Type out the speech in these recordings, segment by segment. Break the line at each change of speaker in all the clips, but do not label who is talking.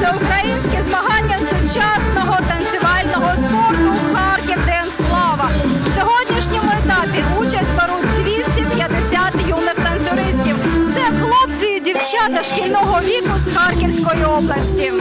всеукраїнське змагання сучасного дівчата шкільного віку з Харківської області.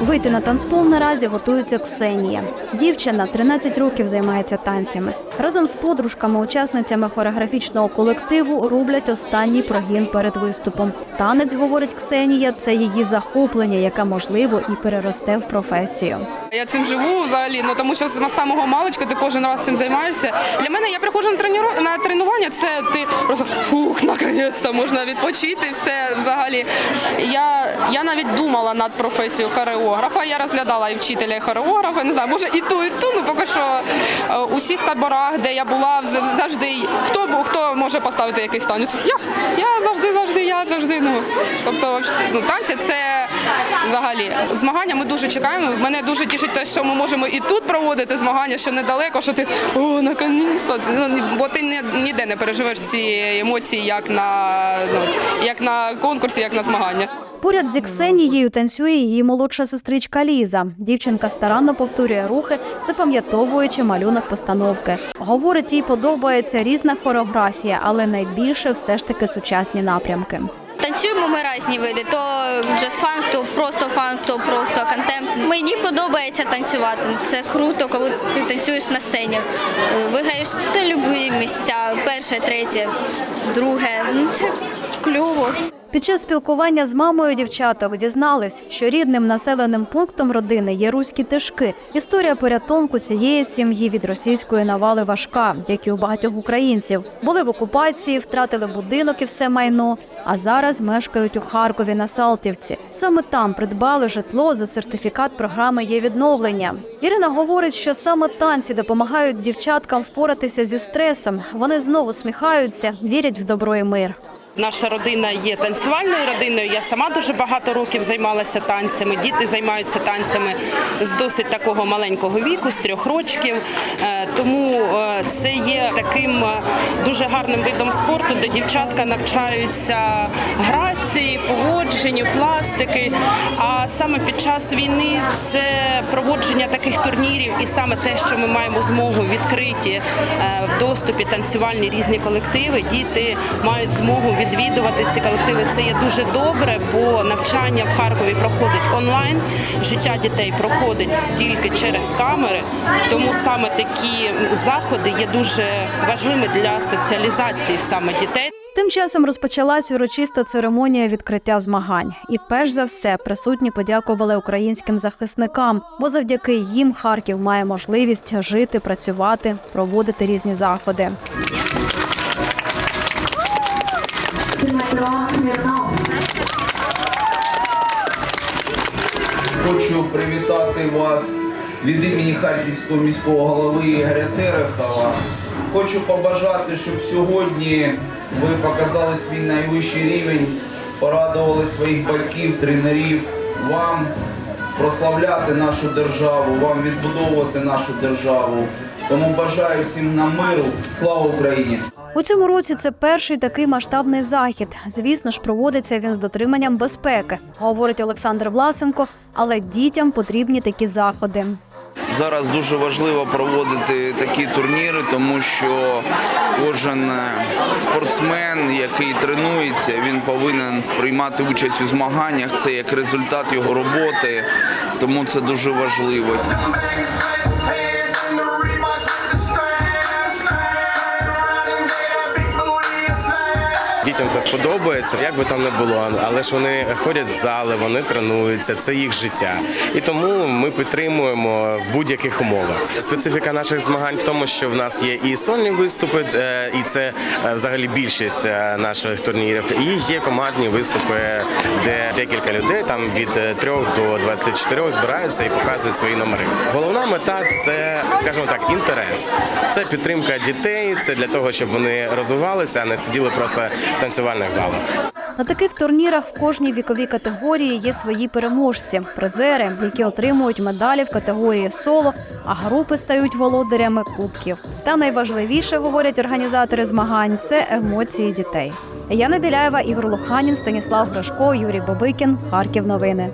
Вийти на танцпол наразі готується Ксенія. Дівчина 13 років займається танцями. Разом з подружками-учасницями хореографічного колективу роблять останній прогін перед виступом. Танець, говорить Ксенія, це її захоплення, яке можливо і переросте в професію.
Я цим живу взагалі, ну тому що з самого маличка ти кожен раз цим займаєшся. Для мене я приходжу на треніру- на тренування. Це ти просто фух, наконець-то можна відпочити. Все взагалі. Я, я навіть думала над професією хореографа. Я розглядала і вчителя, і хореографа. Не знаю, може і ту, і ту. Ну поки що е, у всіх таборах, де я була, завжди хто хто може поставити якийсь танець? Я, я завжди, завжди, я завжди. Ну тобто, ну, танці це взагалі змагання. Ми дуже чекаємо. Мене дуже тішить те, що ми можемо і тут проводити змагання, що недалеко, що ти о, наконець-то. Ну, бо ти ні- ніде не переживеш ці емоції, як на ну, як на конкурсі, як на змагання.
Поряд зі Ксенією танцює її молодша сестричка Ліза. Дівчинка старанно повторює рухи, запам'ятовуючи малюнок постановки. Говорить, їй подобається різна хореографія, але найбільше все ж таки сучасні напрямки.
Танцюємо ми різні види, то джаз-фанк, то просто фанк, то просто контемп. Мені подобається танцювати. Це круто, коли ти танцюєш на сцені. Виграєш на любі місця, перше, третє, друге. Ну це кльово.
Під час спілкування з мамою дівчаток дізнались, що рідним населеним пунктом родини є руські тишки. Історія порятунку цієї сім'ї від російської навали важка, як і у багатьох українців. Були в окупації, втратили будинок і все майно. А зараз мешкають у Харкові на Салтівці. Саме там придбали житло за сертифікат програми є відновлення. Ірина говорить, що саме танці допомагають дівчаткам впоратися зі стресом. Вони знову сміхаються, вірять в добро і мир.
Наша родина є танцювальною родиною. Я сама дуже багато років займалася танцями. Діти займаються танцями з досить такого маленького віку, з трьох рочків. Е, Тому е, це є таким е, дуже гарним видом спорту, де дівчатка навчаються грації, поводженню, пластики. А саме під час війни це проводження таких турнірів, і саме те, що ми маємо змогу відкриті в доступі танцювальні різні колективи. Діти мають змогу відвідувати ці колективи. Це є дуже добре, бо навчання в Харкові проходить онлайн. Життя дітей проходить тільки через камери. Тому саме такі заходи є дуже важливими для соціалізації саме дітей.
Тим часом розпочалась урочиста церемонія відкриття змагань. І перш за все присутні подякували українським захисникам, бо завдяки їм Харків має можливість жити, працювати, проводити різні заходи.
Хочу привітати вас від імені Харківського міського голови Ігоря Терехова. Хочу побажати, щоб сьогодні ви показали свій найвищий рівень, порадували своїх батьків, тренерів, вам прославляти нашу державу, вам відбудовувати нашу державу. Тому бажаю всім нам миру. Слава Україні!
У цьому році це перший такий масштабний захід. Звісно ж, проводиться він з дотриманням безпеки, говорить Олександр Власенко. Але дітям потрібні такі заходи.
Зараз дуже важливо проводити такі турніри, тому що кожен е, спортсмен, який тренується, він повинен приймати участь у змаганнях. Це як результат його роботи, тому це дуже важливо.
Дітям це сподобається, як би там не було, але ж вони ходять в зали, вони тренуються, це їх життя. І тому ми підтримуємо в будь-яких умовах. Специфіка наших змагань в тому, що в нас є і сольні виступи, е, і це е, взагалі більшість е, наших турнірів. І є командні виступи, де декілька людей там від 3 до 24 збираються і показують свої номери. Головна мета це, скажімо так, інтерес. Це підтримка дітей, це для того, щоб вони розвивалися, а не сиділи просто в танцювальних залах.
На таких турнірах в кожній віковій категорії є свої переможці, призери, які отримують медалі в категорії соло, а групи стають володарями кубків. Та найважливіше, говорять організатори змагань, це емоції дітей. Яна Біляєва, Ігор Луханін, Станіслав Грашко, Юрій Бабикін, Харків. Новини.